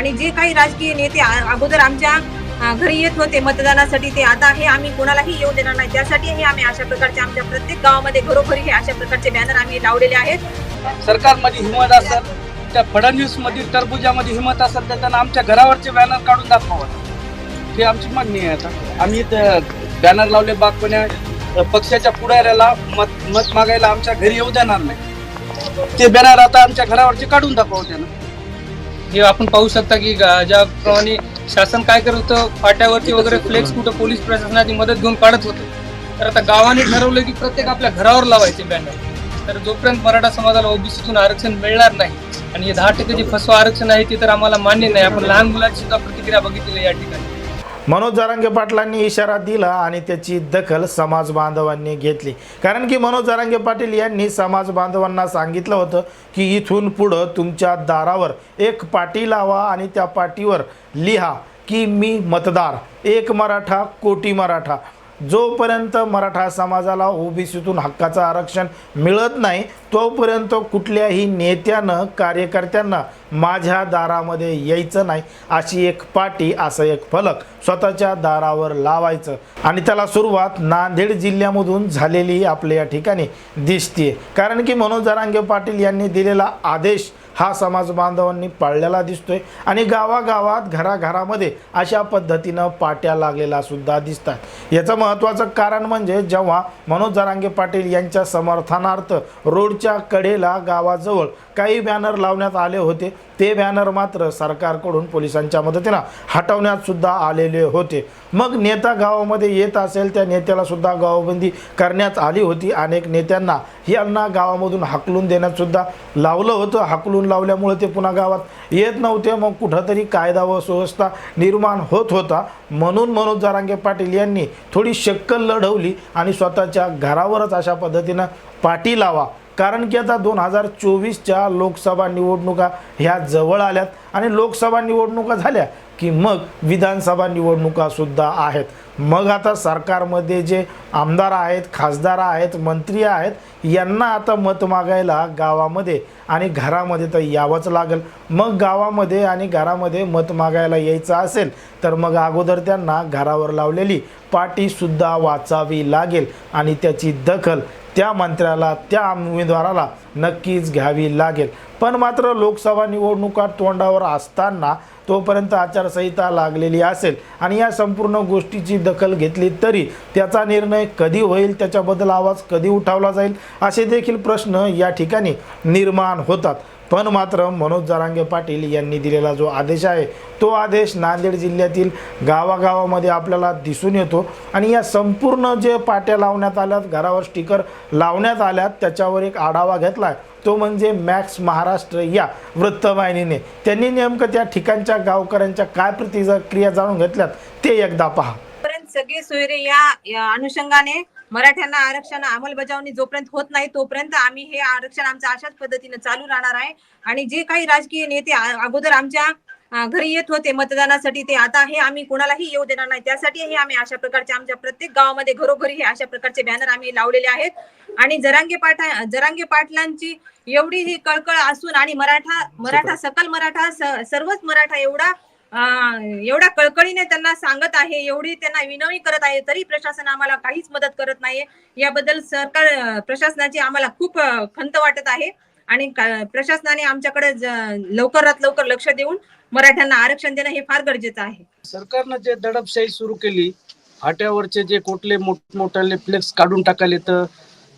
आणि जे काही राजकीय नेते आ- अगोदर आमच्या घरी येत होते मतदानासाठी ते आता हे आम्ही कोणालाही येऊ देणार नाही. त्यासाठीही आम्ही अशा प्रकारचे आमच्या प्रत्येक गावामध्ये घरोघरी हे अशा प्रकारचे बॅनर आम्ही लावलेले आहेत. सरकारमध्ये हिंमत असेल त्या फडणवीस मधील टरबुजामध्ये हिंमत असेल तर त्यांना आमच्या घरावरचे बॅनर काढून दाखवावं. हे आमची मागणी आहे आता. आम्ही बॅनर लावले बागपण्या पक्षाच्या पुढाऱ्याला मत मत मागायला आमच्या घरी येऊ देणार नाही. ते बॅनर आता आमच्या घरावरचे काढून दाखवावं त्यांना. हे आपण पाहू शकता की गा- ज्याप्रमाणे शासन काय करत होतं? फाट्यावरती वगैरे फ्लेक्स कुठं पोलीस प्रशासनाची मदत घेऊन काढत होतं. तर आता गावाने ठरवलं की प्रत्येक आपल्या घरावर लावायचे बॅनर तर जोपर्यंत मराठा समाजाला ओबीसीतून आरक्षण मिळणार नाही आणि हे दहा टक्के जे फसवा आरक्षण आहे ते तर आम्हाला मान्य नाही. आपण लहान मुलांची सुद्धा प्रतिक्रिया बघितली या ठिकाणी. मनोज जारांगे पाटलांनी इशारा दिला आणि त्याची दखल समाज बांधवांनी घेतली. कारण की मनोज जारांगे पाटील यांनी समाज बांधवांना सांगितलं होतं की इथून पुढं तुमच्या दारावर एक पाटी लावा आणि त्या पाटीवर लिहा की मी मतदार. एक मराठा कोटी मराठा. जोपर्यंत मराठा समाजाला ओबीसीतून हक्काचं आरक्षण मिळत नाही तोपर्यंत कुठल्याही नेत्यानं कार्यकर्त्यांना माझ्या दारामध्ये यायचं नाही अशी एक पाटी असं एक फलक स्वतःच्या दारावर लावायचं. आणि त्याला सुरुवात नांदेड जिल्ह्यामधून झालेली आपल्या या ठिकाणी दिसते कारण की मनोज जरांगे पाटील यांनी दिलेला आदेश हा समाज बांधवांनी पाळलेला दिसतोय आणि गावागावात घराघरामध्ये अशा पद्धतीनं पाट्या लागलेला सुद्धा दिसतात. याचं महत्त्वाचं कारण म्हणजे जेव्हा मनोज जरांगे पाटील यांच्या समर्थनार्थ रोडच्या कडेला गावाजवळ काही बॅनर लावण्यात आले होते ते बॅनर मात्र सरकारकडून पोलिसांच्या मदतीनं हटवण्यात सुद्धा आलेले होते. मग नेता गावामध्ये येत असेल त्या नेत्याला सुद्धा गावबंदी करण्यात आली होती. अनेक नेत्यांना यांना गावामधून हाकलून देण्यात सुद्धा लावलं होतं. हाकलून लावल्यामुळे ते पुन्हा गावात येत नव्हते. मग कुठंतरी कायदा व सुव्यवस्था निर्माण होत होता. म्हणून मनोज जारांगे पाटील यांनी थोडी शक्कल लढवली आणि स्वतःच्या घरावरच अशा पद्धतीनं पाठी लावा. कारण की आता दोन हजार चोवीसच्या लोकसभा निवडणुका ह्या जवळ आल्यात आणि लोकसभा निवडणुका झाल्या की मग विधानसभा निवडणुकासुद्धा आहेत. मग आता सरकारमध्ये जे आमदार आहेत खासदार आहेत मंत्री आहेत यांना आता मत मागायला गावामध्ये आणि घरामध्ये तर यावंच लागेल. मग गावामध्ये आणि घरामध्ये मत मागायला यायचं असेल तर मग अगोदर त्यांना घरावर लावलेली पाटीसुद्धा वाचावी लागेल आणि त्याची दखल त्या मंत्र्याला त्या उमेदवाराला नक्कीच घ्यावी लागेल. पण मात्र लोकसभा निवडणुका तोंडावर असताना तोपर्यंत आचारसंहिता लागलेली असेल आणि या संपूर्ण गोष्टीची दखल घेतली तरी त्याचा निर्णय कधी होईल त्याच्याबद्दल आवाज कधी उठावला जाईल असे देखील प्रश्न या ठिकाणी निर्माण होतात. पण मात्र मनोज जरांगे पाटील यांनी दिलेला जो आदेश आहे तो आदेश नांदेड जिल्ह्यातील गावागावामध्ये आपल्याला दिसून येतो. आणि या संपूर्ण जे पाट्या लावण्यात आल्यात घरावर स्टिकर लावण्यात आल्यात त्याच्यावर एक आढावा घेतला आहे तो म्हणजे मॅक्स महाराष्ट्र या वृत्तवाहिनीने. त्यांनी नेमकं त्या ठिकाणच्या गावकऱ्यांच्या काय प्रतिक्रिया जाणून घेतल्यात ते एकदा पहा. सगळे सोयरे या अनुषंगाने मराठ्यांना आरक्षण अंमलबजावणी जोपर्यंत होत नाही तोपर्यंत आम्ही हे आरक्षण आमचं अशाच पद्धतीने चालू राहणार आहे. आणि जे काही राजकीय नेते अगोदर आमच्या घरी येत होते मतदानासाठी ते आता हे आम्ही कोणालाही येऊ देणार नाही. त्यासाठी हे आम्ही अशा प्रकारचे आमच्या प्रत्येक गावामध्ये घरोघरी हे अशा प्रकारचे बॅनर आम्ही लावलेले आहेत. आणि जरांगे पाठा जरांगे पाटलांची एवढी ही कळकळ असून आणि मराठा मराठा सकल मराठा सर्वच मराठा एवढा एवढ्या कळकळीने त्यांना सांगत आहे एवढी त्यांना विनवणी करत आहे तरी प्रशासन आम्हाला काहीच मदत करत नाहीये. याबद्दल सरकार प्रशासनाची आम्हाला खूप खंत वाटत आहे. आणि प्रशासनाने आमच्याकडे लवकरात लवकर लक्ष देऊन मराठ्यांना आरक्षण देणं हे फार गरजेचं आहे. सरकारनं जे दडपशाही सुरू केली फाट्यावरचे जे कुठले मोठमोठाले फ्लेक्स काढून टाकाले तर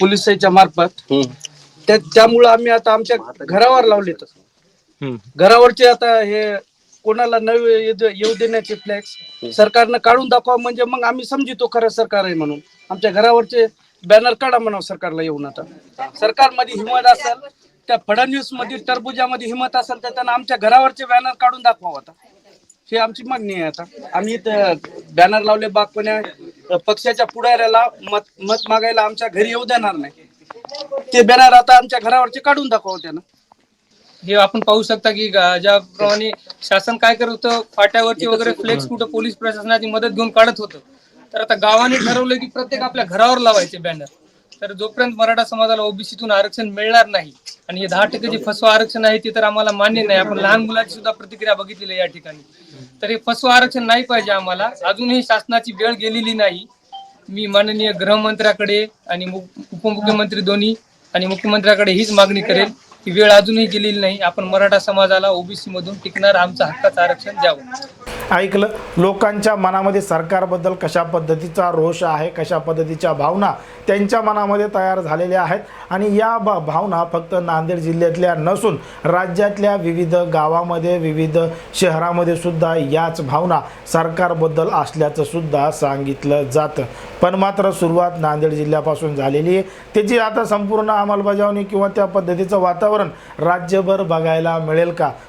पोलिसांच्या मार्फत त्या त्यामुळं आम्ही आता आमच्या घरावर लावले घरावरचे आता हे कोणाला नवे येऊ येऊ देण्याचे फ्लॅक्स सरकारनं काढून दाखवा म्हणजे मग आम्ही समजितो खरं सरकार आहे म्हणून. आमच्या घरावरचे बॅनर काढा म्हणावं सरकारला येऊन आता. सरकारमध्ये हिंमत असेल त्या फडणवीसमध्ये टरबुजामध्ये हिंमत असेल तर त्यांना आमच्या घरावरचे बॅनर काढून दाखवा आता. ही आमची मागणी आहे आता. आम्ही बॅनर लावले बागपण्या पक्षाच्या पुढाऱ्याला मत मत मागायला आमच्या घरी येऊ देणार नाही. ते बॅनर आता आमच्या घरावरचे काढून दाखवा त्यांना. हे आपण पाहू शकता की ज्याप्रमाणे शासन काय करत होतं फाट्यावरती वगैरे फ्लेक्स कुठं पोलीस प्रशासनाची मदत घेऊन काढत होतं. तर आता गावाने ठरवलं की प्रत्येक आपल्या घरावर लावायचे बॅनर तर जोपर्यंत मराठा समाजाला ओबीसीतून आरक्षण मिळणार नाही आणि हे दहा टक्के जे फसवा आरक्षण आहे ते तर आम्हाला मान्य नाही. आपण लहान मुलाची सुद्धा प्रतिक्रिया बघितलेली या ठिकाणी. तर हे फसवा आरक्षण नाही पाहिजे आम्हाला. अजूनही शासनाची वेळ गेलेली नाही. मी माननीय गृहमंत्र्याकडे आणि उपमुख्यमंत्री दोन्ही आणि मुख्यमंत्र्याकडे हीच मागणी करेल की वेळ अजूनही गेलेली नाही. आपण मराठा समाजाला ओबीसी मधून टिकणार. आमचा हक्काचं आरक्षण द्यावं. ऐकलं. लोकांच्या मनामध्ये सरकारबद्दल कशा पद्धतीचा रोष आहे कशा पद्धतीच्या भावना त्यांच्या मनामध्ये तयार झालेल्या आहेत आणि या ब भावना फक्त नांदेड जिल्ह्यातल्या नसून राज्यातल्या विविध गावामध्ये विविध शहरामध्ये सुद्धा याच भावना सरकारबद्दल असल्याचं सुद्धा सांगितलं जातं. पण मात्र सुरुवात नांदेड जिल्ह्यापासून झालेली आहे. त्याची आता संपूर्ण अंमलबजावणी किंवा त्या पद्धतीचं वातावरण राज्यभर बघायला मिळेल का?